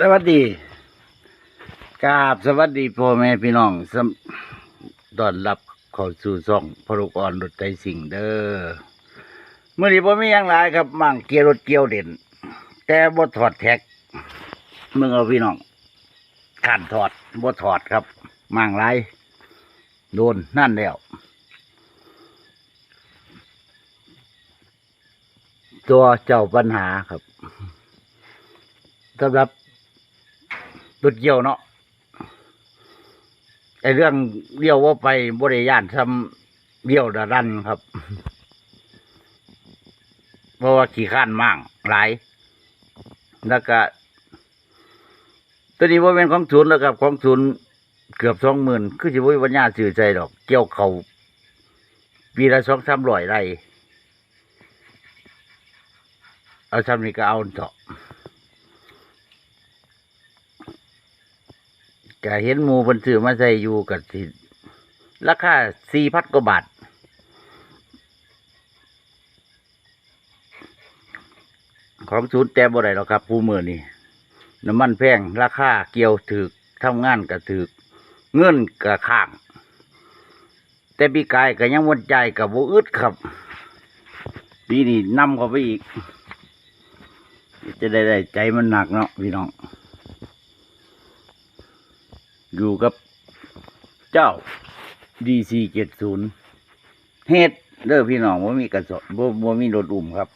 สวัสดีกราบสวัสดีพ่อแม่พี่น้องสตอนรับเข้าสู่ซ่องพรุกรรถใจสิงเด้อเมื่อนี้ผมมีอย่างไรครับมั่งเกียร์รถเกียวเด่น แต่บ่ถอดแท็กมึงเอาพี่น้องขันถอดบ่ถอดครับ มั่งไรโดนนั่นแล้วตัวเจ้าปัญหาครับสำหรับ รถเกี่ยวเนาะไอเรื่องเลี้ยวว่าไปบริยานทำเลี้ยวดารันครับ เพราะว่าขี่ข้านมั่งหลาย แล้วก็ ตัวนี้ว่าเป็นของศูนย์แล้วครับ ของศูนย์เกือบสองหมื่นคือจะวิวัญญาสื่อใจดอก เกี่ยวเขาปีละสองสามร้อยไร่เอาทำนี่ก็เอาเถอะ ก็เห็นหมูเพิ่นซื้อมาใส่อยู่กับสิราคาสี่พันกว่าบาทของศูนย์แต่บ่ได้หรอกครับ ผู้มือนี่น้ำมันแพงราคาเกี่ยวถึกทำงานก็ถึกเงินก็ข้างแต่ปีกายก็ยังวนใจกับโบอึดครับปีนี้นำเข้าไปอีก จะได้ใจมันหนักเนาะพี่น้อง อยู่กับเจ้าดีซีเจ็ดศูนย์เฮ็ดเด้อพี่น้องว่ามีกระสอบบ่บ่มีรถอุ่มครับ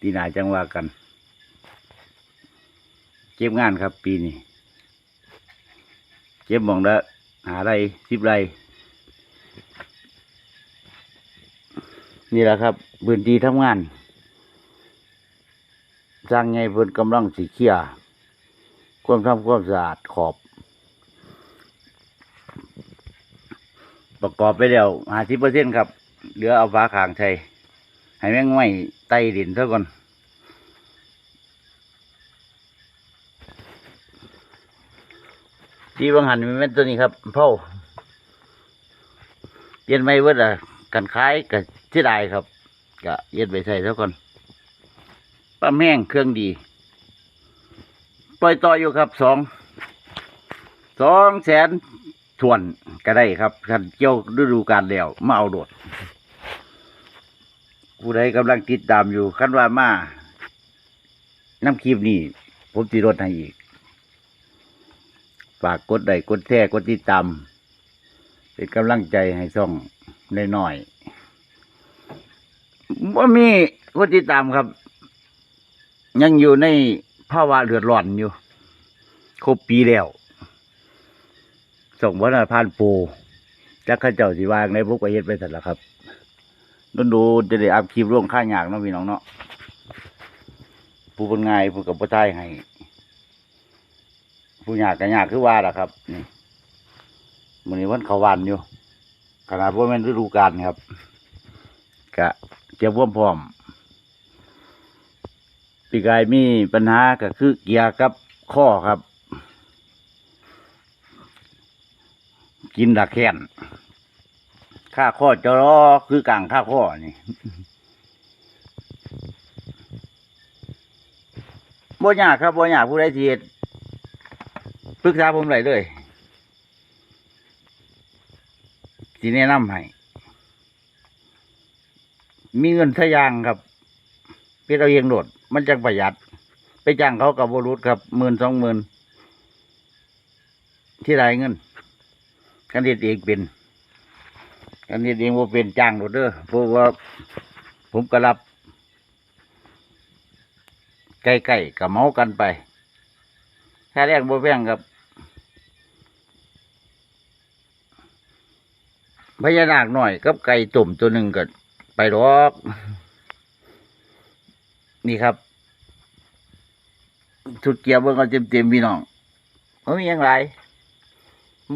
ปีหน้าจังว่ากัน เก็บงานครับ ปีนี้เก็บมองละหาไรสิบไรนี่แหละครับพื้นที่ทำงานสร้างไงเพิ่นกำลังสีเขียความทำความสะอาดขอบ ประกอบไปแล้วห้าสิบเปอร์เซ็นครับ เหลือเอาฟ้าขางใส่ให้แม่งไม่ไต่ดินซะก่อนที่บางหันมันเป็นตัวนี้ครับเผาเย็นไม่เวิร์ดอะกันคล้ายกับที่ได้ครับก็เย็นไปใส่ซะก่อนป้าแม่งเครื่องดี ปล่อยต่ออยู่ครับสองสองแสน ทวนก็ได้ครับคันเกี่ยวฤดูกาลแล้วมาเอาโดด ผู้ใดกำลังติดตามอยู่คันว่ามาน้ำคลิปนี้ผมติรถให้อีก ฝากกดไลค์กดแชร์กดติดตามเป็นกำลังใจให้ซ่องน้อยๆว่ามีกดติดตามครับ ยังอยู่ในภาวะเลือดร้อนอยู่ครบปีแล้ว ส่งวัฒนพานปูจักข้าเจ้าสิวางในพวกประเทศไปสัตว์ละครับดนดูจะได้อัพคลิปร่วงข้างยากเนาะพี่น้องเนาะผู้เป็นไงผู้กับผู้ใต้ให้ผู้ยากกันยากคือว่าล่ะครับนี่มันนี้วันเขาวันอยู่ขนาดว่าเป็นฤดูกาลครับกะเจ็บว่วมพร้อมปีกายมีปัญหาก็คือเกียร์กับข้อครับ กินดักแค้นค่าข้อจรอคือกลางค่าข้อนี่บ่ยากครับบ่ยากผู้ใดสิเฮ็ดปรึกษาผมได้เลยสิแนะนำให้ มีเงินทะยางครับเพี่เอาเองโดดมันจังประหยัด ไปจ้างเขากับบรุษครับหมื่นสองหมื่นที่ไรเงิน กันเด็ดเองเป็นกันเด็ดเองว่าเป็นจ้างโดดเด้อเพราะว่าผมก็รับใกล้ๆกับเมากันไปค่าแรกบ่แพงครับพญานาคหน่อยกับไก่ตุ่มตัวหนึ่งก็ไปรอกนี่ครับชุดเกียร์เบิ้งเอาเต็มเต็มๆพี่น้องไม่มีอย่างไร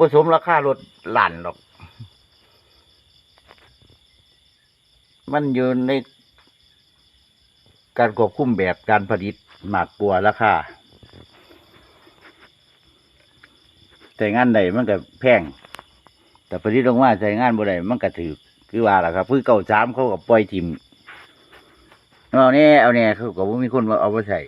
ผสมราคารถหลั่นหรอก มันอยู่ในการควบคุมแบบการผลิตมากกว่าราคาแต่งานใดมันก็แพง แต่ผลิตออกมาใส่งานบ่ได้มันก็ถือคือว่าล่ะครับคือเก่าสามเขาก็ปล่อยทิมเอาเนี่ยเอาเนี่ยเขาก็บ่มีคนมาเอาไปใส่